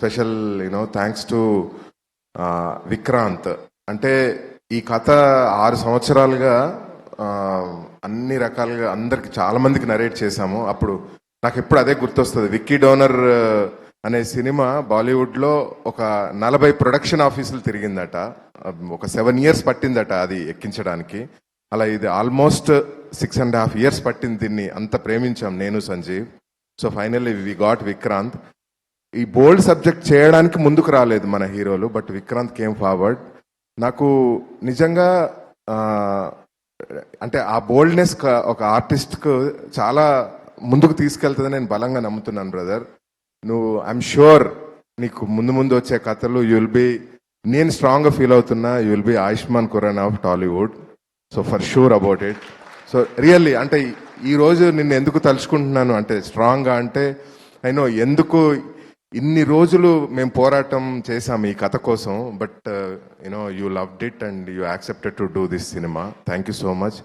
Special you know thanks to Vikrant అంటే ఈ కథ ఆరు సంవత్సరాలుగా అన్ని రకాలుగా అందరికి చాలా మందికి నరేట్ చేశాము. అప్పుడు నాకు ఎప్పుడు అదే గుర్తొస్తుంది. విక్కీ డోనర్ అనే సినిమా బాలీవుడ్లో ఒక నలభై ప్రొడక్షన్ ఆఫీసులు తిరిగిందట. ఒక సెవెన్ ఇయర్స్ పట్టిందట అది ఎక్కించడానికి. అలా ఇది almost six and half years పట్టింది దీన్ని. అంత ప్రేమించాం నేను Sanjeev. So finally we got Vikrant ఈ బోల్డ్ సబ్జెక్ట్ చేయడానికి ముందుకు రాలేదు మన హీరోలు బట్ విక్రాంత్ కేమ్ ఫార్వర్డ్. నాకు నిజంగా అంటే ఆ బోల్డ్నెస్ ఒక ఆర్టిస్ట్కు చాలా ముందుకు తీసుకెళ్తుందని నేను బలంగా నమ్ముతున్నాను బ్రదర్. నువ్వు ఐఎమ్ షూర్ నీకు ముందు ముందు వచ్చే కథలు యుల్ బి నేను స్ట్రాంగ్గా ఫీల్ అవుతున్నా you'll be Ayushmann Khurrana of Tollywood. So for sure about it. So really అంటే ఈరోజు నిన్ను ఎందుకు తలుచుకుంటున్నాను అంటే స్ట్రాంగ్గా అంటే అయినో ఎందుకు ఇన్ని రోజులు మేము పోరాటం చేశాము ఈ కథ కోసం but you know you loved it and you accepted to do this cinema thank you so much